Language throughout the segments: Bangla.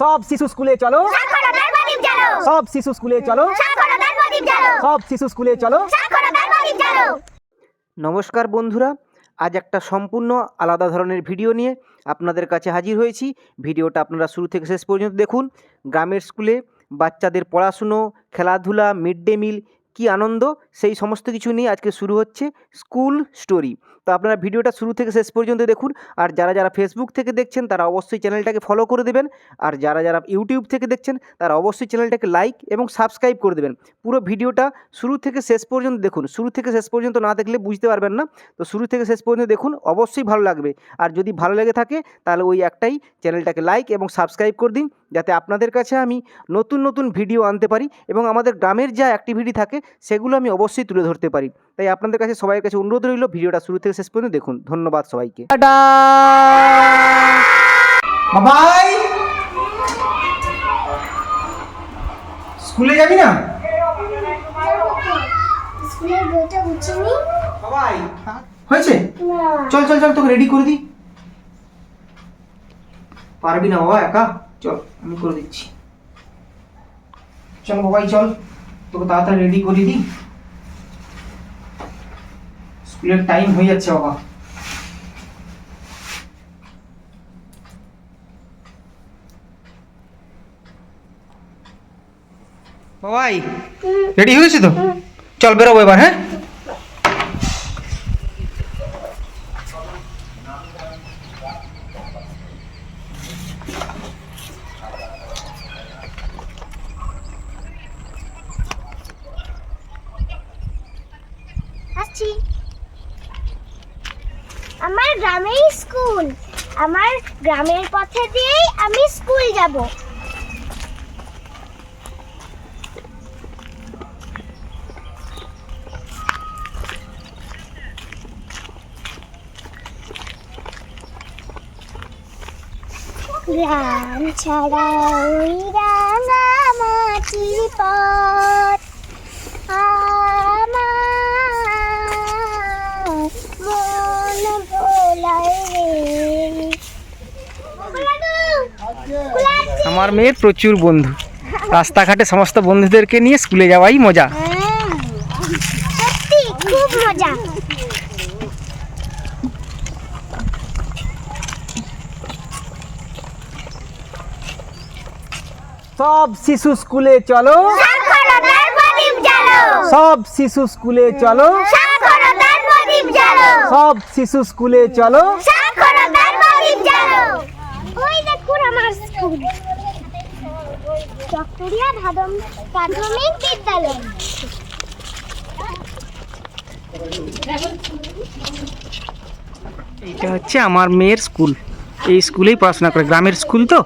সব শিশু স্কুলে চলো। সব শিশু স্কুলে চলো। সব শিশু স্কুলে চলো। নমস্কার বন্ধুরা আজ একটা সম্পূর্ণ আলাদা ধরনের ভিডিও নিয়ে আপনাদের কাছে হাজির হয়েছি। ভিডিওটা আপনারা শুরু থেকে শেষ পর্যন্ত দেখুন। গ্রামের স্কুলে বাচ্চাদের পড়াশুনো খেলাধুলা মিড ডে মিল কী আনন্দ, সেই সমস্ত কিছু নিয়ে আজকে শুরু হচ্ছে স্কুল স্টোরি। তো আপনারা ভিডিওটা শুরু থেকে শেষ পর্যন্ত দেখুন, আর যারা যারা ফেসবুক থেকে দেখছেন তারা অবশ্যই চ্যানেলটাকে ফলো করে দেবেন, আর যারা যারা ইউটিউব থেকে দেখছেন তারা অবশ্যই চ্যানেলটাকে লাইক এবং সাবস্ক্রাইব করে দেবেন। পুরো ভিডিওটা শুরু থেকে শেষ পর্যন্ত দেখুন, শুরু থেকে শেষ পর্যন্ত না দেখলে বুঝতে পারবেন না, তো শুরু থেকে শেষ পর্যন্ত দেখুন, অবশ্যই ভালো লাগবে। আর যদি ভালো লেগে থাকে তাহলে ওই একটাই চ্যানেলটাকে লাইক এবং সাবস্ক্রাইব করে দিন, যাতে আপনাদের কাছে আমি নতুন নতুন ভিডিও আনতে পারি এবং আমাদের গ্রামের যা অ্যাক্টিভিটি থাকে সেগুলো আমি অবশ্যই তুলে ধরতে পারি। তাই আপনাদের কাছে সবাই কাছে অনুরোধ রইল ভিডিওটা শুরু থেকে শেষ পর্যন্ত দেখুন। ধন্যবাদ সবাইকে। স্কুলে যাবি না? হয়েছে? চল চল চল তোকে রেডি করে দিই। পারবি না বাবা একা? চল আমি করে দিচ্ছি। চল বাবাই চল। তোকে তাড়াতাড়ি রেডি করে দিই স্কুলের টাইম হয়ে যাচ্ছে বাবা বাবাই রেডি হয়েছে তো চল বেরোবো এবার হ্যাঁ গ্রামের স্কুল। আমার গ্রামের পথে দিয়েই আমি স্কুল যাব। গ্রাম ছাড়া ওই রাঙা আমার মন ভোলায় রে আমার মেয়ের প্রচুর বন্ধু। রাস্তাঘাটে সমস্ত বন্ধুদেরকে নিয়ে স্কুলে যাওয়াই মজা। খুব মজা। সব শিশু স্কুলে চলো। সব শিশু স্কুলে চলো। সব শিশু স্কুলে চলো সাক্ষরতার প্রদীপ জ্বালো ওই দেখুন প্রাথমিক বিদ্যালয়। এটা হচ্ছে আমার মেয়ের স্কুল। এই স্কুলেই পড়াশোনা করে গ্রামের স্কুল তো?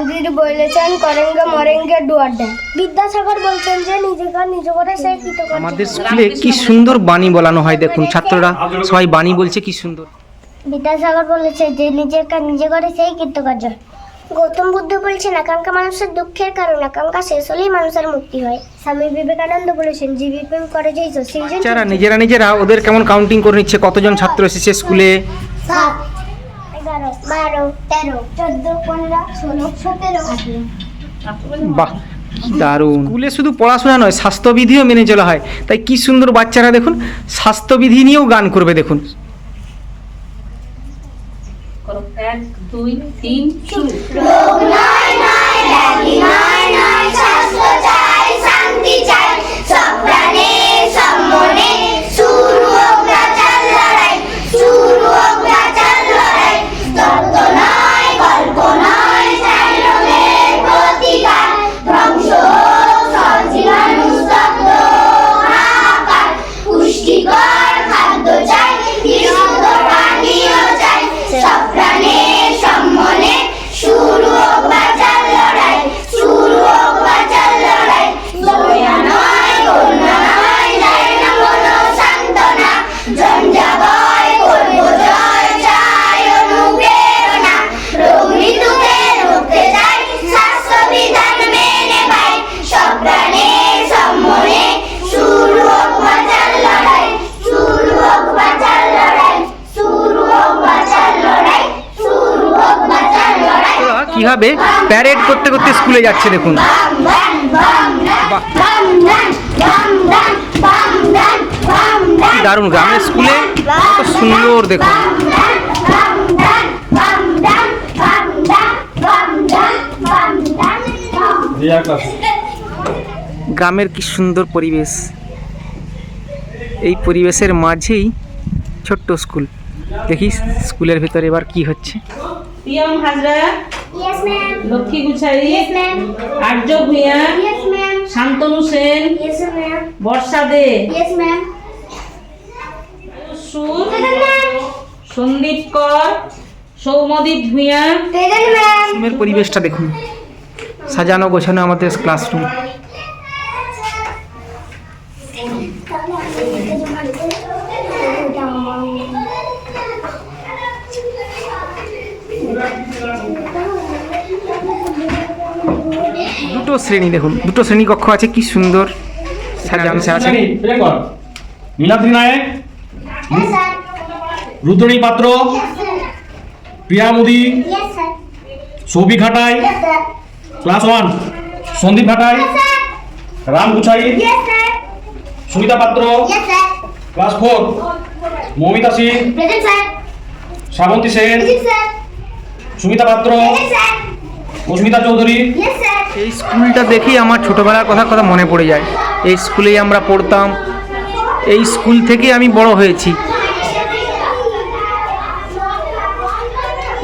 গান্ধীজি বলেছেন করেঙ্গে মরেঙ্গে ডুয়ার দেন। বিদ্যাসাগর বলছেন যে নিজেকে নিজ করে সেই কৃতকার্য আমাদের স্কুলে কি সুন্দর বাণী বলানো হয় দেখুন ছাত্ররা সবাই বাণী বলছে কি সুন্দর। বিদ্যাসাগর বলেছে যে নিজের কাজ নিজে করে সেই কৃতকার্য। গৌতম বুদ্ধ বলছেন আকাঙ্ক্ষা মানুষের দুঃখের কারণ আকাঙ্ক্ষা শেষ হলেই মানুষের মুক্তি হয়। স্বামী বিবেকানন্দ বলেছেন জীবী প্রেম করে যে ঈশ্বর, সেই জন্য নিজেরা নিজেরা ওদের কেমন কাউন্টিং করে নিচ্ছে? কতজন ছাত্র এসেছে স্কুলে? এগারো বারো তেরো চোদ্দ পনেরো ষোলো সতেরো। বাহ দারুণ। স্কুলে শুধু পড়াশোনা নয় স্বাস্থ্যবিধিও মেনে চলা হয়। তাই কি সুন্দর বাচ্চারা দেখুন স্বাস্থ্যবিধি নিয়েও গান করবে দেখুন। এক দুই তিন শুরু। কীভাবে প্যারেড করতে করতে স্কুলে যাচ্ছে দেখুন। দারুণ গ্রামের স্কুলে সুন্দর দেখুন। গ্রামের কি সুন্দর পরিবেশ। এই পরিবেশের মাঝেই ছোট্ট স্কুল দেখি স্কুলের ভিতরে এবার কি হচ্ছে। Hazra yes ma'am. Lakshmi Guchhai Yes, ma'am. Arya Bhuiyan Yes, ma'am. Shantanu Sen Yes, ma'am. Barsha De Yes, ma'am. Sur ma'am. Sandeep কর সৌমদীপ ভূঁইয়া রুমের পরিবেশটা দেখুন সাজানো গোছানো আমাদের ক্লাসরুম দুটো শ্রেণি দেখুন। দুটো শ্রেণি কক্ষ আছে কি সুন্দর সাজানো আছে Niladri Nayak Rudrani Patra Priya Modi Souvik Ghatai class one Sandip Ghatai Ram Guchhai Sumita Patra class four Moumita Singh Shrabanti Sen Sumita Patra Present, Chowdhury? এই স্কুলটা দেখেই আমার ছোটবেলার কথা কথা মনে পড়ে যায়। এই স্কুলেই আমরা পড়তাম। এই স্কুল থেকে আমি বড় হয়েছি।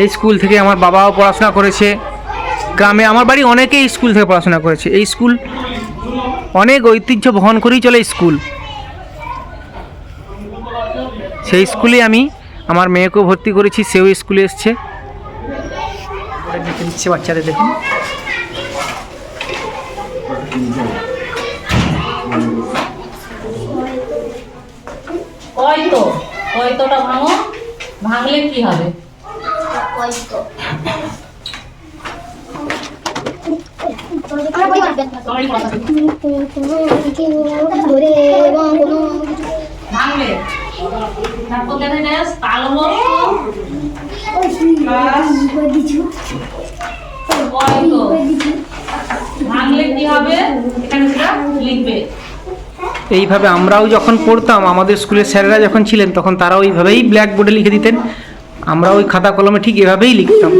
এই স্কুল থেকে আমার বাবাও পড়াশোনা করেছে। গ্রামে আমার বাড়ি অনেকেই স্কুল থেকে পড়াশোনা করেছে। এই স্কুল অনেক ঐতিহ্য বহন করেই চলে স্কুল। সেই স্কুলে আমি আমার মেয়েকেও ভর্তি করেছি সেও স্কুলে এসছে। দেখে দিচ্ছে বাচ্চাদের দেখুন। কয়তো? কয়তোটা ভাঙো? ভাঙলে কি হবে? ভাঙলে। তারপর দেখা যায় তালবর্ষ কয়তো ভাঙলে কি হবে? এখানে সেটা লিখবে। এইভাবে আমরাও যখন পড়তাম আমাদের স্কুলের স্যারেরা যখন ছিলেন তখন তারাও এইভাবেই ব্ল্যাকবোর্ডে লিখে দিতেন। আমরা ওই খাতা কলমে ঠিক এভাবেই লিখতাম।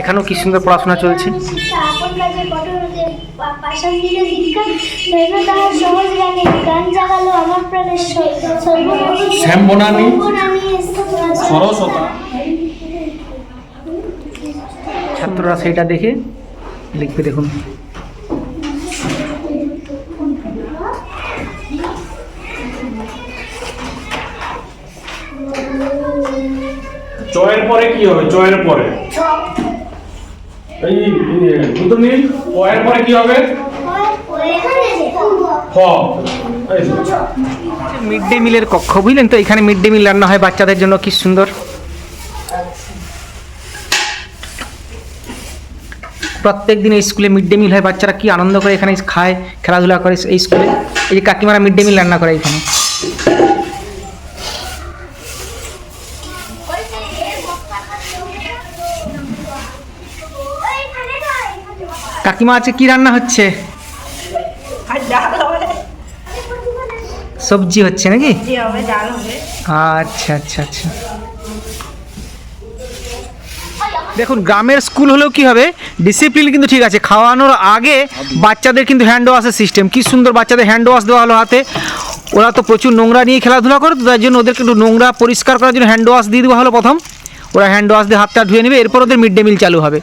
এখানেও কি সুন্দর পড়াশোনা চলছে। দিলে তাহার সহজ গানে গান জাগালো আমার প্রাণের শ্যাম বনানী সরস্বতা। ছাত্ররা সেইটা দেখে লিখবে দেখুন। চয়ের পরে কি হবে? চয়ের পরে। এই রুদ্রণী পয়ের পরে কি হবে। মিড ডে মিলের কক্ষ, বুঝলেন তো? এখানে মিড ডে মিল রান্না হয় বাচ্চাদের জন্য, কি সুন্দর। প্রত্যেক দিন এই স্কুলে মিড ডে মিল হয়, বাচ্চারা কি আনন্দ করে এখানে খায়, খেলাধুলা করে এই স্কুলে। এই যে কাকিমারা মিড ডে মিল রান্না করে এখানে। কাকিমা আছে কি রান্না হচ্ছে? সবজি হচ্ছে নাকি? আচ্ছা আচ্ছা আচ্ছা। দেখুন গ্রামের স্কুল হলেও কি হবে? ডিসিপ্লিন কিন্তু ঠিক আছে। খাওয়ানোর আগে বাচ্চাদের কিন্তু হ্যান্ড ওয়াশের সিস্টেম কি সুন্দর বাচ্চাদের হ্যান্ড ওয়াশ দেওয়া হলো হাতে। ওরা তো প্রচুর নোংরা নিয়ে খেলাধুলা করে তো তার জন্য ওদেরকে একটু নোংরা পরিষ্কার করার জন্য হ্যান্ড ওয়াশ দিয়ে দেওয়া হলো প্রথম। ওরা হ্যান্ড ওয়াশ দিয়ে হাতটা ধুয়ে নেবে এরপর ওদের মিড ডে মিল চালু হবে।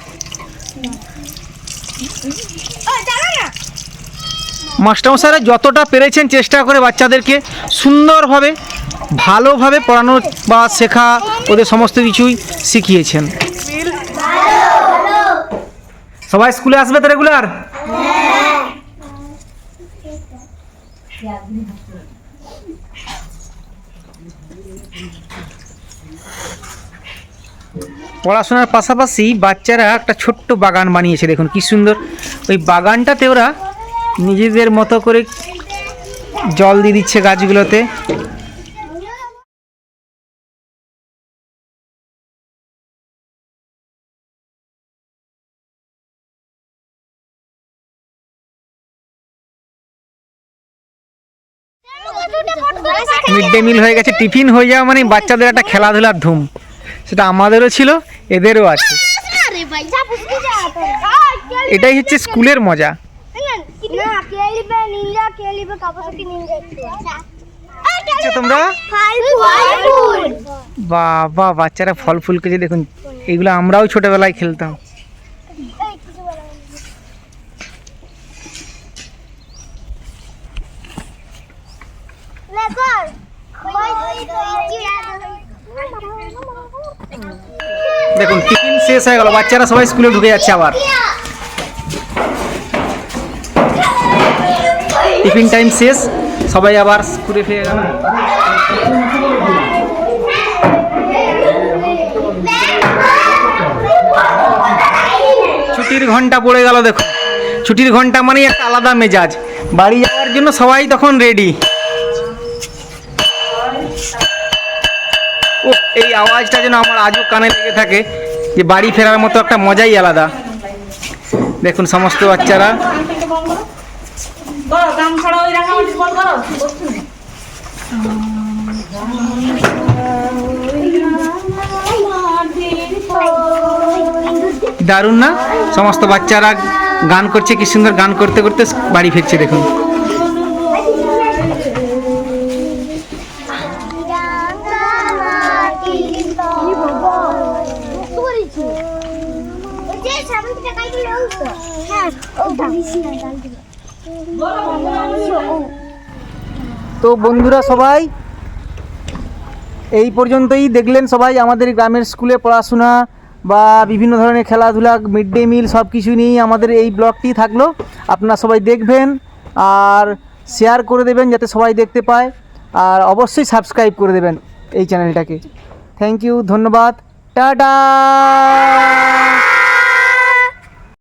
মাস্টারমশাইরা যতটা পেরেছেন চেষ্টা করে বাচ্চাদেরকে সুন্দরভাবে ভালোভাবে পড়ানো বা শেখা ওদের সমস্ত কিছুই শিখিয়েছেন। সবাই স্কুলে আসবে তো রেগুলার? পড়াশোনার পাশাপাশি বাচ্চারা একটা ছোট্ট বাগান বানিয়েছে, দেখুন কি সুন্দর। ওই বাগানটাতে ওরা নিজেদের মতো করে জল দিয়ে দিচ্ছে গাছগুলোতে। মিড ডে মিল হয়ে গেছে, টিফিন হয়ে যাওয়া মানে বাচ্চাদের একটা খেলাধুলার ধুম। সেটা আমাদেরও ছিল এদেরও আছে এটাই হচ্ছে স্কুলের মজা আচ্ছা তোমরা বাবা বাচ্চারা ফল ফুল কেছে দেখুন এগুলো আমরাও ছোটবেলায় খেলতাম দেখুন, টিফিন শেষ হয়ে গেল, বাচ্চারা সবাই স্কুলে ঢুকে যাচ্ছে আবার। টিফিন টাইম শেষ, সবাই আবার স্কুলে ফিরে গেল। ছুটির ঘণ্টা পড়ে গেল দেখো ছুটির ঘণ্টা মানেই একটা আলাদা মেজাজ। বাড়ি যাওয়ার জন্য সবাই তখন রেডি এই আওয়াজটা যেন আমার আজও কানে লেগে থাকে যে বাড়ি ফেরার মতো একটা মজাই আলাদা। দেখুন সমস্ত বাচ্চারা। দারুণ না? সমস্ত বাচ্চারা গান করছে কি সুন্দর গান করতে করতে বাড়ি ফিরছে দেখুন। তো বন্ধুরা সবাই, এই পর্যন্তই দেখলেন সবাই আমাদের গ্রামের স্কুলে পড়াশোনা বা বিভিন্ন ধরনের খেলাধুলা মিড ডে মিল সব কিছু নিয়েই আমাদের এই ব্লগটি থাকল। আপনারা সবাই দেখবেন আর শেয়ার করে দেবেন যাতে সবাই দেখতে পায়। আর অবশ্যই সাবস্ক্রাইব করে দেবেন এই চ্যানেলটাকে থ্যাংক ইউ ধন্যবাদ, টাটা!